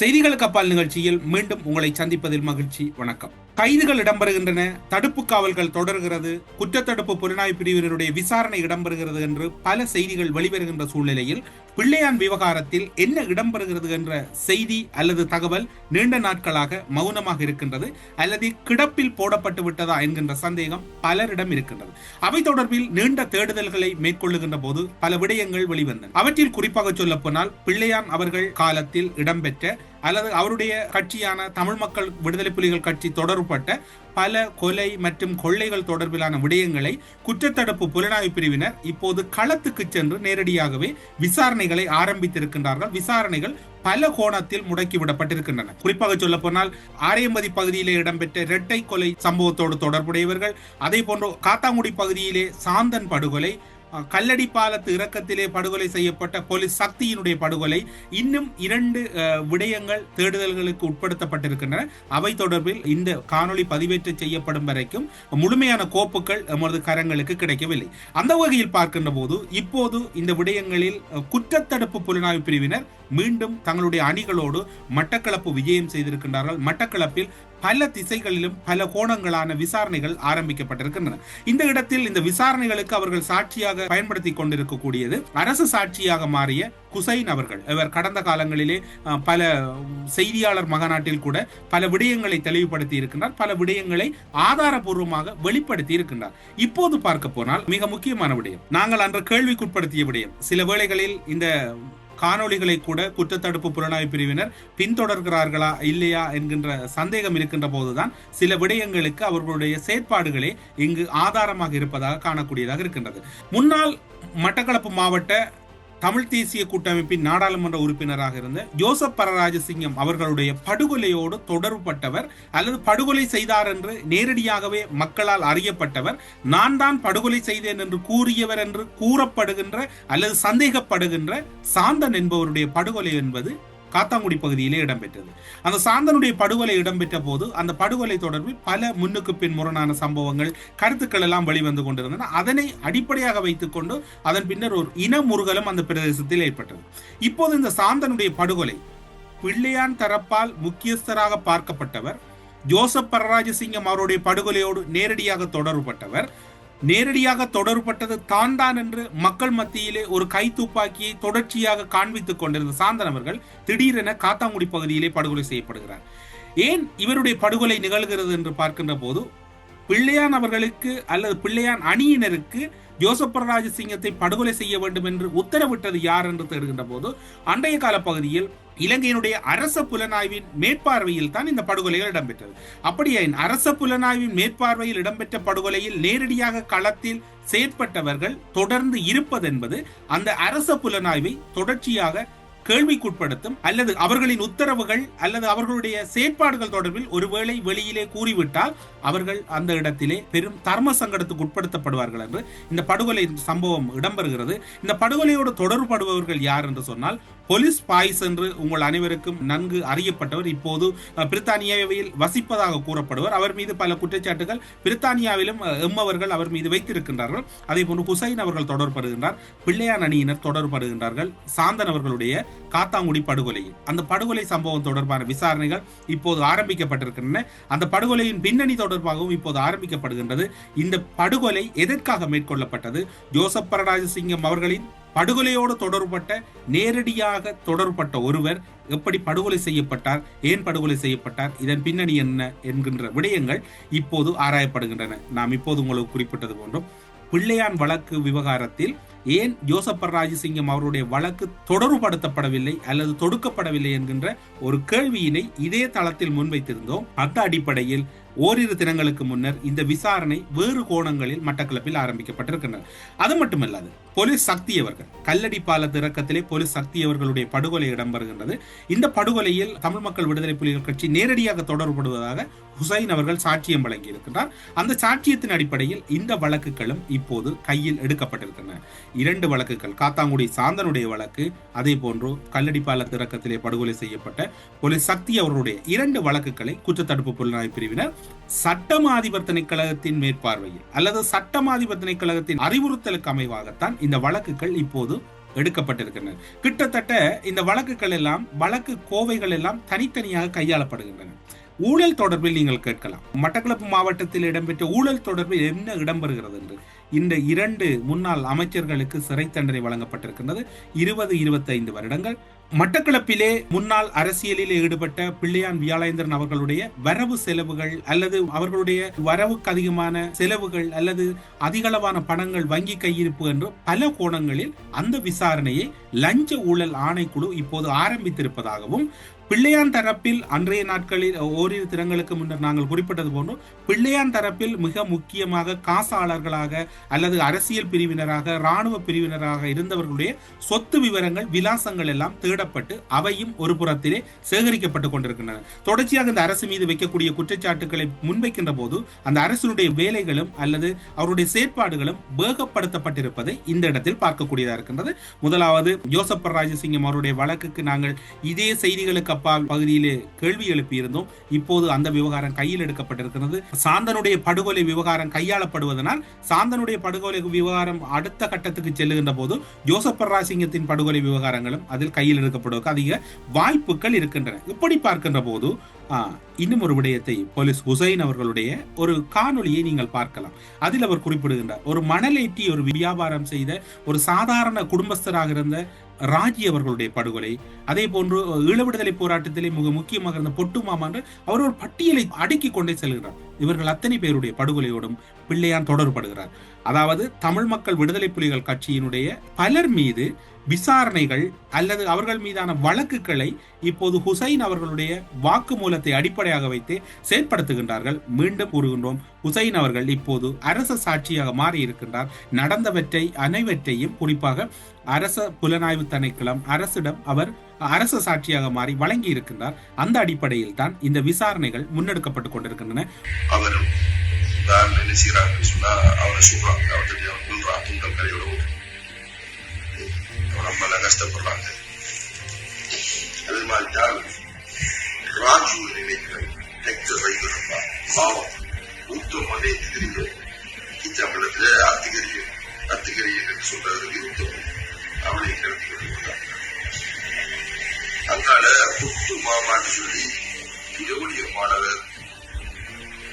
செய்திகளுக்கு அப்பால் நிகழ்ச்சியில் மீண்டும் உங்களை சந்திப்பதில் மகிழ்ச்சி. வணக்கம். கைதுகள் இடம்பெறுகின்றன. தடுப்பு காவல்கள் தொடர்கிறது. குற்றத்தடுப்பு புலனாய்வு பிரிவினருடைய விசாரணை இடம்பெறுகிறது என்று பல செய்திகள் வெளிவருகின்ற சூழ்நிலையில் பிள்ளையான் விவகாரத்தில் என்ன இடம்பெறுகிறது என்ற செய்தி அல்லது தகவல் நீண்ட நாட்களாக மௌனமாக இருக்கின்றது. அல்லது கிடப்பில் போடப்பட்டு விட்டதா என்கின்ற சந்தேகம் பலரிடம் இருக்கின்றது. அவை தொடர்பில் நீண்ட தேடுதல்களை மேற்கொள்ளுகின்ற போது பல விடயங்கள் வெளிவந்தன. அவற்றில் குறிப்பாக சொல்ல போனால் பிள்ளையான் அவர்கள் காலத்தில் இடம்பெற்ற அல்லது அவருடைய கட்சியான தமிழ் மக்கள் விடுதலை புலிகள் கட்சி தொடர்பட்ட பல கொலை மற்றும் கொள்ளைகள் தொடர்பிலான விடயங்களை குற்றத்தடுப்பு புலனாய்வு பிரிவினர் இப்போது களத்துக்கு சென்று நேரடியாகவே விசாரணைகளை ஆரம்பித்திருக்கின்றார்கள். விசாரணைகள் பல கோணத்தில் முடக்கிவிடப்பட்டிருக்கின்றன குறிப்பாக சொல்ல போனால் ஆரியம்பதி பகுதியிலே இடம்பெற்ற இரட்டை கொலை சம்பவத்தோடு தொடர்புடையவர்கள் அதே போன்று காத்தாங்குடி பகுதியிலே சாந்தன் படுகொலை கல்லடி பாலத்து இறக்கத்திலே படுகொலை செய்யப்பட்ட போலீஸ் சக்தியினுடைய படுகொலை இன்னும் இரண்டு விடயங்கள் தேடுதல்களுக்கு உட்படுத்தப்பட்டிருக்கின்றன. அவை தொடர்பில் இந்த காணொளி பதிவேற்று செய்யப்படும் வரைக்கும் முழுமையான கோப்புகள் எமது கரங்களுக்கு கிடைக்கவில்லை. அந்த வகையில் பார்க்கின்ற போது இப்போது இந்த விடயங்களில் குற்றத்தடுப்பு புலனாய்வு பிரிவினர் மீண்டும் தங்களுடைய அணிகளோடு மட்டக்களப்பு விஜயம் செய்திருக்கின்றார்கள். மட்டக்களப்பில் பல திசைகளிலும் பல கோணங்களான விசாரணைகள் ஆரம்பிக்கப்பட்டிருக்கின்றன. இந்த இடத்தில் இந்த விசாரணைகளுக்கு அவர்கள் சாட்சியாக பயன்படுத்தி கொண்டிருக்கக்கூடியது அரசு சாட்சியாக மாறிய குசைன் அவர்கள். இவர் கடந்த காலங்களிலே பல செய்தியாளர் மகாநாட்டில் கூட பல விடயங்களை தெளிவுபடுத்தி இருக்கின்றார் பல விடயங்களை ஆதாரபூர்வமாக வெளிப்படுத்தி இருக்கின்றார் இப்போது பார்க்க போனால் மிக முக்கியமான விடயம். நாங்கள் அன்று கேள்விக்குட்படுத்திய விடயம். சில வேளைகளில் இந்த காணொளிகளை கூட குற்றத்தடுப்பு புலனாய்வு பிரிவினர் பின்தொடர்கிறார்களா இல்லையா என்கின்ற சந்தேகம் இருக்கின்ற போதுதான் சில விடயங்களுக்கு அவர்களுடைய செயற்பாடுகளே இங்கு ஆதாரமாக இருப்பதாக காணக்கூடியதாக இருக்கின்றது. முன்னாள் மட்டக்களப்பு மாவட்ட தமிழ் தேசிய கூட்டமைப்பின் நாடாளுமன்ற உறுப்பினராக இருந்த ஜோசப் பரராஜசிங்கம் அவர்களுடைய படுகொலையோடு தொடர்புபட்டவர் அல்லது படுகொலை செய்தார் என்று நேரடியாகவே மக்களால் அறியப்பட்டவர். நான் தான் படுகொலை செய்தேன் என்று கூறியவர் என்று கூறப்படுகின்ற அல்லது சந்தேகப்படுகின்ற சாந்தன் என்பவருடைய படுகொலை என்பது காத்தாங்குடி பகுதியிலே இடம்பெற்றது. அந்த சாந்தனுடைய படுகொலை இடம்பெற்ற போது அந்த படுகொலை தொடர்பில் பல முன்னுக்கு பின் முரணான சம்பவங்கள் கருத்துக்கள் எல்லாம் வெளிவந்து கொண்டிருந்தன. அதனை அடிப்படையாக வைத்துக்கொண்டு அதன் பின்னர் ஒரு இன முருகலும் அந்த பிரதேசத்தில் ஏற்பட்டது. இப்போது இந்த சாந்தனுடைய படுகொலை பிள்ளையான் தரப்பால் முக்கியஸ்தராக பார்க்கப்பட்டவர் ஜோசப் பரராஜசிங்கம் அவருடைய படுகொலையோடு நேரடியாக தொடர்புபட்டவர் நேரடியாக தொடர்பட்டது தான் தான் என்று மக்கள் மத்தியிலே ஒரு கை துப்பாக்கியை தொடர்ச்சியாக காண்பித்துக் கொண்டிருந்த சாந்தன் அவர்கள் திடீரென காத்தாங்குடி பகுதியிலே படுகொலை செய்யப்படுகிறார். ஏன் இவருடைய படுகொலை நிகழ்கிறது என்று பார்க்கின்ற போது பிள்ளையான் அவர்களுக்கு அல்லது பிள்ளையான் அணியினருக்கு ஜோசப் சிங்கத்தை படுகொலை செய்ய வேண்டும் என்று உத்தரவிட்டது யார் என்று தேடுகின்ற போது அண்டைய கால பகுதியில் இலங்கையினுடைய அரச புலனாய்வின் மேற்பார்வையில் தான் இந்த படுகொலைகள் இடம்பெற்றது. அப்படியே அரச புலனாய்வின் மேற்பார்வையில் இடம்பெற்ற படுகொலையில் நேரடியாக களத்தில் செயற்பட்டவர்கள் தொடர்ந்து இருப்பதென்பது அந்த அரச புலனாய்வை தொடர்ச்சியாக கேள்விக்குட்படுத்தும் அல்லது அவர்களின் உத்தரவுகள் அல்லது அவர்களுடைய செயற்பாடுகள் தொடர்பில் ஒருவேளை வெளியிலே கூறிவிட்டால் அவர்கள் அந்த இடத்திலே பெரும் தர்ம சங்கடத்துக்கு உட்படுத்தப்படுவார்கள் என்று இந்த படுகொலை சம்பவம் இடம்பெறுகிறது. இந்த படுகொலையோடு தொடர்புபடுபவர்கள் யார் என்று சொன்னால் போலீஸ் பாய்ஸ் என்று உங்கள் அனைவருக்கும் நன்கு அறியப்பட்டவர் இப்போது பிரித்தானியாவில் வசிப்பதாக கூறப்படுவர். அவர் மீது பல குற்றச்சாட்டுகள் பிரித்தானியாவிலும் எம்மவர்கள் அவர் மீது வைத்திருக்கின்றார்கள். அதே போன்று ஹுசைன் அவர்கள் தொடர்படுகின்றார் பிள்ளையான் அணியினர் தொடர்படுகின்றார்கள் சாந்தன் அவர்களுடைய காத்தாங்குடி படுகொலை. அந்த படுகொலை சம்பவம் தொடர்பான விசாரணைகள் இப்போது ஆரம்பிக்கப்பட்டிருக்கின்றன. அந்த படுகொலையின் பின்னணி தொடர்பாகவும் இப்போது ஆரம்பிக்கப்படுகின்றது. இந்த படுகொலை எதற்காக மேற்கொள்ளப்பட்டது? ஜோசப் பரராஜசிங்கம் அவர்களின் படுகொலையோடு தொடர்பட்ட நேரடியாக தொடர்பட்ட ஒருவர் எப்படி படுகொலை செய்யப்பட்டார்? ஏன் படுகொலை செய்யப்பட்டார்? இதன் பின்னணி என்ன? என்கின்ற விடயங்கள் இப்போது ஆராயப்படுகின்றன. நாம் இப்போது உங்களுக்கு குறிப்பிட்டது போன்றும். பிள்ளையான் வழக்கு விவகாரத்தில் ஏன் ஜோசப் ராஜசிங்கம் அவருடைய வழக்கு தொடர்புபடுத்தப்படவில்லை அல்லது தொடுக்கப்படவில்லை என்கின்ற ஒரு கேள்வியினை இதே தளத்தில் முன்வைத்திருந்தோம். அந்த அடிப்படையில் ஓரிரு தினங்களுக்கு முன்னர் இந்த விசாரணை வேறு கோணங்களில் மட்டக்களப்பில் ஆரம்பிக்கப்பட்டிருக்கின்றன. அது மட்டுமல்லாது போலீஸ் சக்தி அவர்கள் கல்லடி பாலத்து இறக்கத்திலே போலீஸ் சக்தி அவர்களுடைய படுகொலை இடம்பெறுகின்றது. இந்த படுகொலையில் தமிழ் மக்கள் விடுதலை புலிகள் கட்சி நேரடியாக தொடர்படுவதாக ஹுசைன் அவர்கள் சாட்சியம் வழங்கி அந்த சாட்சியத்தின் அடிப்படையில் இந்த வழக்குகளும் இப்போது கையில் எடுக்கப்பட்டிருக்கின்றன. இரண்டு வழக்குகள் காத்தாங்குடி சாந்தனுடைய வழக்கு அதே போன்று கல்லடி பாலத்து இறக்கத்திலே படுகொலை செய்யப்பட்ட போலீஸ் சக்தி அவர்களுடைய இரண்டு வழக்குகளை குற்றத்தடுப்பு புலனாய்வு பிரிவினர் சட்டமாதிபர் திணைக்கழகத்தின் மேற்பார்வையில் அல்லது சட்டமாதிபர் திணைக்கழகத்தின் அறிவுறுத்தலுக்கு அமைவாகத்தான் இந்த வழக்குகள் இப்போது எடுக்கப்பட்டிருக்கின்றன. கிட்டத்தட்ட இந்த வழக்குகள் எல்லாம் வழக்கு கோவைகள் எல்லாம் தனித்தனியாக கையாளப்படுகின்றன. ஊழல் தொடர்பில் நீங்கள் கேட்கலாம். மட்டக்களப்பு மாவட்டத்தில் இடம்பெற்ற ஊழல் தொடர்பில் என்ன இடம்பெறுகிறது என்று. இந்த இரண்டு முன்னாள் அமைச்சர்களுக்கு சிறை தண்டனை வழங்கப்பட்டிருக்கின்றது. இருபது இருபத்தைந்து வருடங்கள். மட்டக்களப்பிலே முன்னாள் அரசியலில் ஈடுபட்ட பிள்ளையான் வியாழேந்திரன் அவர்களுடைய வரவு செலவுகள் அல்லது அவர்களுடைய வரவுக்கு அதிகமான செலவுகள் அல்லது அதிகளவான பணங்கள் வங்கி கையிருப்பு என்று பல கோணங்களில் அந்த விசாரணையை லஞ்ச ஊழல் ஆணைக்குழு இப்போது ஆரம்பித்திருப்பதாகவும் பிள்ளையான் தரப்பில் அன்றைய நாட்களில் ஓரிரு திறங்களுக்கு முன்னர் நாங்கள் குறிப்பிட்டது போன்று பிள்ளையான் தரப்பில் மிக முக்கியமாக காசாளர்களாக அல்லது அரசியல் பிரிவினராக இராணுவ பிரிவினராக இருந்தவர்களுடைய சொத்து விவரங்கள் விலாசங்கள் எல்லாம் தேடப்பட்டு அவையும் ஒரு புறத்திலே சேகரிக்கப்பட்டு கொண்டிருக்கின்றன. தொடர்ச்சியாக இந்த அரசு மீது வைக்கக்கூடிய குற்றச்சாட்டுகளை முன்வைக்கின்ற போது அந்த அரசினுடைய வேலைகளும் அல்லது அவருடைய செயற்பாடுகளும் வேகப்படுத்தப்பட்டிருப்பதை இந்த இடத்தில் பார்க்கக்கூடியதாக இருக்கின்றது. முதலாவது ஜோசப் ராஜசிங்கம் அவருடைய வழக்குக்கு நாங்கள் இதே செய்திகளுக்கு அப்பால் பகுதியிலே கேள்வி எழுப்பியிருந்தோம். இப்போது அந்த விவகாரம் கையில் எடுக்கப்பட்டிருக்கிறது. சாந்தனுடைய படுகொலை விவகாரம் கையாளப்படுவதனால் சாந்தனுடைய படுகொலை விவகாரம் அடுத்த கட்டத்துக்கு செல்லுகின்ற போது ஜோசப் ராசிங்கத்தின் படுகொலை விவகாரங்களும் அதில் கையில் எடுக்கப்படுவதற்கு அதிக வாய்ப்புகள் இருக்கின்றன. இப்படி பார்க்கின்ற போது இன்னும் ஒரு விடயத்தை போலீஸ் ஹுசைன் அவர்களுடைய ஒரு காணொலியை நீங்கள் பார்க்கலாம். அதில் அவர் குறிப்பிடுகின்றார் ஒரு மணலேற்றி ஒரு வியாபாரம் செய்த ஒரு சாதாரண குடும்பஸ்தராக இருந்த ராஜி அவர்களுடைய படுகொலை அதே போன்று ஈழ விடுதலை போராட்டத்திலே மிக முக்கியமாக இருந்த பொட்டு மாமான்று அவர் ஒரு பட்டியலை அடுக்கி கொண்டே செல்கிறார். இவர்கள் அத்தனை பேருடைய படுகொலையோடும் பிள்ளையான் தொடர்படுகிறார். அதாவது தமிழ் மக்கள் விடுதலை புலிகள் கட்சியினுடைய பலர் மீது விசாரணைகள் அல்லது அவர்கள் மீதான வழக்குகளை இப்போது ஹுசைன் அவர்களுடைய வாக்குமூலத்தை அடிப்படையாக வைத்து செயற்படுத்துகின்றார்கள். மீண்டும் கூறுகின்றோம் ஹுசைன் அவர்கள் இப்போது அரச சாட்சியாக மாறி இருக்கின்றார் நடந்தவற்றை அனைவற்றையும் குறிப்பாக அரச புலனாய்வு திணைக்களம் அரசிடம் அவர் அரச சாட்சியாக மாறி வழங்கி இருக்கின்றார். அந்த அடிப்படையில் தான் இந்த விசாரணைகள் முன்னெடுக்கப்பட்டுக் கொண்டிருக்கின்றன. தான் என்ன செய்யறாங்க சொன்னா அவரை சொல்றாங்க. அவர்கிட்ட கொள்றா துண்டல் கரையோட கஷ்டப்படுறாங்க. அதே மாதிரி தான் ராஜு வைத்திருப்பா. பாவம். ஊத்தம் தமிழத்துல சொல்றதுக்கு ஊத்தம். அவனை கருத்து கொண்டிருக்கிறார் அதனால புத்து மாமான்னு சொல்லி இரவுடைய மாணவர்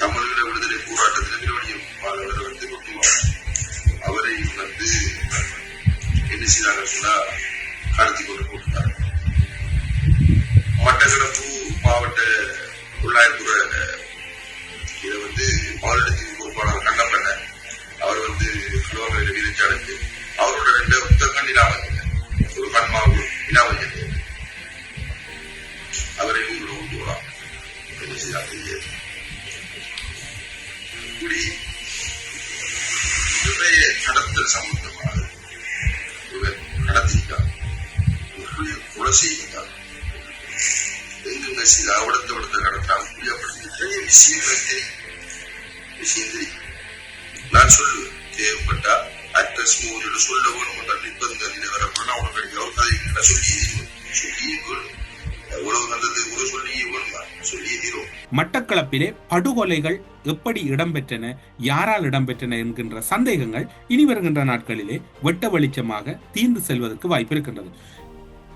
தமிழக விடுதலை போராட்டத்தில் இரவுடைய மாணவர் வந்து கொட்டுவார். அவரை வந்து என்ன செய்தாங்க சொன்னா கடத்தி கொண்டு போட்டுட்டார். மட்டக்களப்பு மாவட்ட உள்ளாய்ப்புற இதை வந்து மாநிலத்தின் பொறுப்பாளர் கண்ணப்பண்ண அவர் வந்து கிலோமீட்டர் வீரச்சாலைக்கு அவரோட ரெண்டு என்ன செய்தாங்க இப்படி நிறைய கடத்தல் சம்பந்தமாக இவர் நடத்திட்டார் இவருடைய கொலை செய்தார் எங்கெங்க அவடத்த விடத்த கடத்தால் புரியப்படுத்தி நிறைய விஷயங்கள் தெரியும் விஷயம் தெரியும் நான் சொல்லுவேன் தேவைப்பட்டா அட்ரஸ் மூலியோட சொல்ல வேணும் என்ற நிர்பந்தம் வரப்போனா உனக்கு கதை சொல்லி சொல்லி மட்டக்களப்பிலே படுகொலைகள் எப்படி இடம்பெற்றன யாரால் இடம்பெற்றன என்கின்ற சந்தேகங்கள் இனி வருகின்ற நாட்களிலே வெட்ட வெளிச்சமாக தீர்ந்து செல்வதற்கு வாய்ப்பு இருக்கின்றது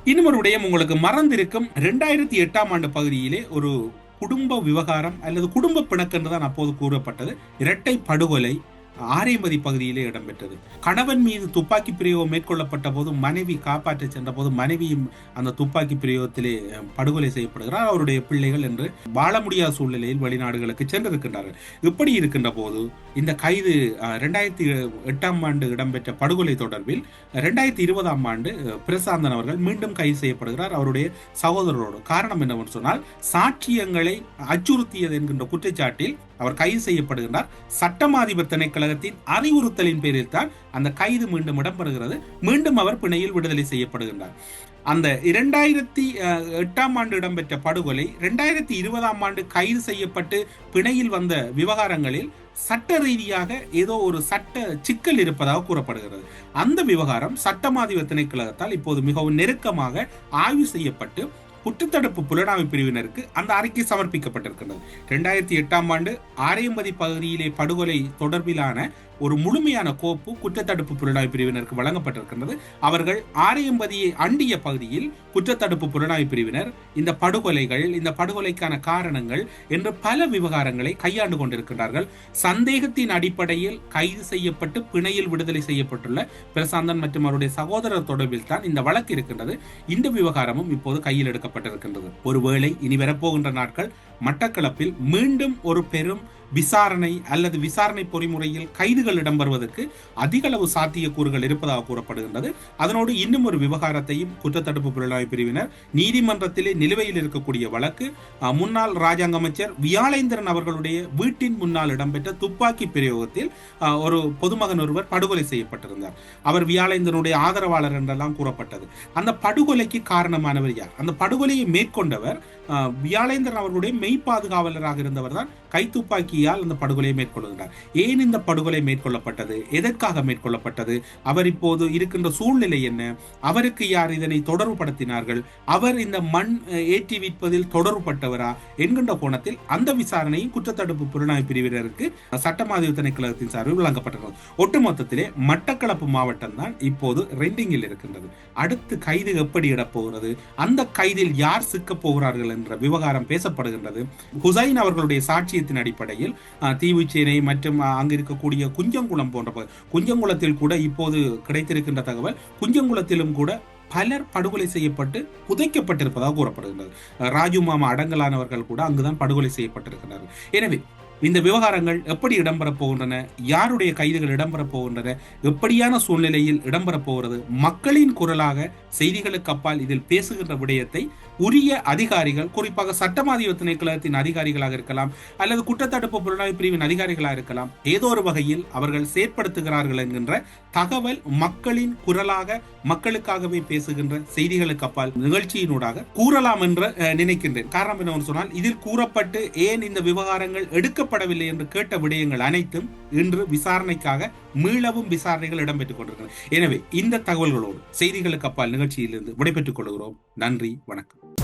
இன்னும் விடயம் உங்களுக்கு மறந்திருக்கும் ரெண்டாயிரத்தி எட்டாம் ஆண்டு பகுதியிலே ஒரு குடும்ப விவகாரம் அல்லது குடும்ப பிணக்கு என்றுதான் அப்போது கூறப்பட்டது. இரட்டை படுகொலை ஆரைமதி பகுதியிலே இடம்பெற்றது கணவன் மீது துப்பாக்கி பிரயோகம் மேற்கொள்ளப்பட்ட போது மனைவி காப்பாற்ற சென்ற போது மனைவியும் அந்த துப்பாக்கி பிரயோகத்திலே படுகொலை செய்யப்படுகிறார். அவருடைய பிள்ளைகள் என்று வாழ முடியாத சூழ்நிலையில் வெளிநாடுகளுக்கு சென்றிருக்கின்றார்கள். இப்படி இருக்கின்ற போது இந்த கைது ரெண்டாயிரத்தி எட்டாம் ஆண்டு இடம்பெற்ற படுகொலை தொடர்பில் ரெண்டாயிரத்தி இருபதாம் ஆண்டு பிரசாந்தன் அவர்கள் மீண்டும் கைது செய்யப்படுகிறார். அவருடைய சகோதரரோடு. காரணம் என்னவென்று சொன்னால் சாட்சியங்களை அச்சுறுத்தியது என்கின்ற குற்றச்சாட்டில் அவர் கைது செய்யப்படுகின்றார். சட்டமாதிபர் திணைக்களகத்தின் அறிவுறுத்தலின் பேரில் தான் அந்த கைது மீண்டும் இடம்பெறுகிறது. மீண்டும் அவர் பிணையில் விடுதலை செய்யப்படுகின்றார். அந்த இரண்டாயிரத்தி எட்டாம் ஆண்டு இடம்பெற்ற படுகொலை இரண்டாயிரத்தி இருபதாம் ஆண்டு கைது செய்யப்பட்டு பிணையில் வந்த விவகாரங்களில் சட்ட ரீதியாக ஏதோ ஒரு சட்ட சிக்கல் இருப்பதாக கூறப்படுகிறது. அந்த விவகாரம் சட்டமாதிபர் திணைக்கழகத்தால் இப்போது மிகவும் நெருக்கமாக ஆய்வு செய்யப்பட்டு குற்றத்தடுப்பு புலனாய்வு பிரிவினருக்கு அந்த அறிக்கை சமர்ப்பிக்கப்பட்டிருக்கின்றது. இரண்டாயிரத்தி எட்டாம் ஆண்டு ஆரையம்பதி பகுதியிலே படுகொலை தொடர்பிலான ஒரு முழுமையான கோப்பு குற்றத்தடுப்பு புலனாய்வு பிரிவினருக்கு வழங்கப்பட்டிருக்கின்றது. அவர்கள் ஆரையம்பதியை அண்டிய பகுதியில் குற்றத்தடுப்பு புலனாய்வு பிரிவினர். இந்த படுகொலைகள் இந்த படுகொலைக்கான காரணங்கள் என்று பல விவகாரங்களை கையாண்டு கொண்டிருக்கிறார்கள் சந்தேகத்தின் அடிப்படையில் கைது செய்யப்பட்டு பிணையில் விடுதலை செய்யப்பட்டுள்ள பிரசாந்தன் மற்றும் அவருடைய சகோதரர் தொடர்பில் தான் இந்த வழக்கு இருக்கின்றது. இந்த விவகாரமும் இப்போது கையில் எடுக்கப்பட்டிருக்கின்றது. ஒருவேளை இனி வரப்போகின்ற நாட்கள் மட்டக்களப்பில் மீண்டும் ஒரு பெரும் விசாரணை அல்லது விசாரணை பொறிமுறையில் கைதுகள் இடம்பெறுவதற்கு அதிகளவு சாத்தியக்கூறுகள் இருப்பதாக கூறப்படுகின்றது. அதனோடு இன்னும் ஒரு விவகாரத்தையும் குற்றத்தடுப்பு புலனாய்வு பிரிவினர் நீதிமன்றத்திலே நிலுவையில் இருக்கக்கூடிய வழக்கு முன்னாள் ராஜாங்க அமைச்சர் வியாழேந்திரன் அவர்களுடைய வீட்டின் முன்னால் இடம்பெற்ற துப்பாக்கி பிரயோகத்தில் ஒரு பொதுமகன் ஒருவர் படுகொலை செய்யப்பட்டிருந்தார். அவர் வியாழேந்திரனுடைய ஆதரவாளர் என்றெல்லாம் கூறப்பட்டது. அந்த படுகொலைக்கு காரணமானவர் யார்? அந்த படுகொலையை மேற்கொண்டவர் வியாழேந்திரன் அவர்களுடைய மெய் பாதுகாவலராக இருந்தவர் தான் கைத்துப்பாக்கியால் அந்த படுகொலையை மேற்கொள்கிறார் ஏன் இந்த படுகொலை மேற்கொள்ளப்பட்டது? எதற்காக மேற்கொள்ளப்பட்டது? அவர் இப்போது இருக்கின்ற சூழ்நிலை என்ன? அவருக்கு யார் இதனை தொடர்புபடுத்தினார்கள்? அவர் இந்த மண் ஏற்றி விற்பதில் தொடர்புபட்டவரா? என்கின்ற கோணத்தில் அந்த விசாரணையும் குற்றத்தடுப்பு புலனாய்வு பிரிவினருக்கு சட்டமாதிரி திணைக்கழகத்தின் சார்பில் வழங்கப்பட்டது ஒட்டுமொத்தத்திலே மட்டக்களப்பு மாவட்டம் தான் இப்போது ரெண்டிங்கில் இருக்கின்றது. அடுத்து கைது எப்படி இடப்போகிறது? அந்த கைதில் யார் சிக்கப் போகிறார்கள் என்ற விவகாரம் பேசப்படுகின்றது. ஹுசைன் அவர்களுடைய சாட்சியத்தின் அடிப்படையில் தீவுச்சேனை மற்றும் அங்கு இருக்கக்கூடிய குஞ்சங்குளம் போன்ற குஞ்சங்குளத்தில் கூட இப்போது கிடைத்திருக்கின்ற தகவல் குஞ்சங்குளத்திலும் கூட பலர் படுகொலை செய்யப்பட்டு புதைக்கப்பட்டிருப்பதாக கூறப்படுகின்றது. ராஜு மாமா அடங்கலானவர்கள் கூட அங்குதான் படுகொலை செய்யப்பட்டிருக்கிறார்கள் எனவே இந்த விவகாரங்கள் எப்படி இடம்பெறப் போகின்றன? யாருடைய கைதுகள் இடம்பெறப் போகின்றன? எப்படியான சூழ்நிலையில் இடம்பெறப் போகிறது? மக்களின் குரலாக செய்திகளுக்கு அப்பால் இதில் பேசுகின்ற விடயத்தை உரிய அதிகாரிகள் குறிப்பாக சட்டமாதிப திணைக்களத்தின் அதிகாரிகளாக இருக்கலாம் அல்லது குற்றத்தடுப்பு புலனாய்வு பிரிவின் அதிகாரிகளாக இருக்கலாம் ஏதோ ஒரு வகையில் அவர்கள் செயற்படுத்துகிறார்கள் என்கின்ற தகவல் மக்களின் குரலாக மக்களுக்காகவே பேசுகின்ற செய்திகளுக்கு அப்பால் நிகழ்ச்சியினூடாக கூறலாம் என்று நினைக்கின்றேன். காரணம் என்னவென்று சொன்னால் இதில் கூறப்பட்டு ஏன் இந்த விவகாரங்கள் எடுக்கப்படவில்லை என்று கேட்ட விடயங்கள் அனைத்தும் இன்று விசாரணைக்காக மீளவும் விசாரணைகள் இடம்பெற்றுக் கொண்டிருக்கின்றன. எனவே இந்த தகவல்களோடு செய்திகளுக்கு அப்பால் நிகழ்ச்சியிலிருந்து விடைபெற்றுக் கொள்கிறோம். நன்றி வணக்கம்.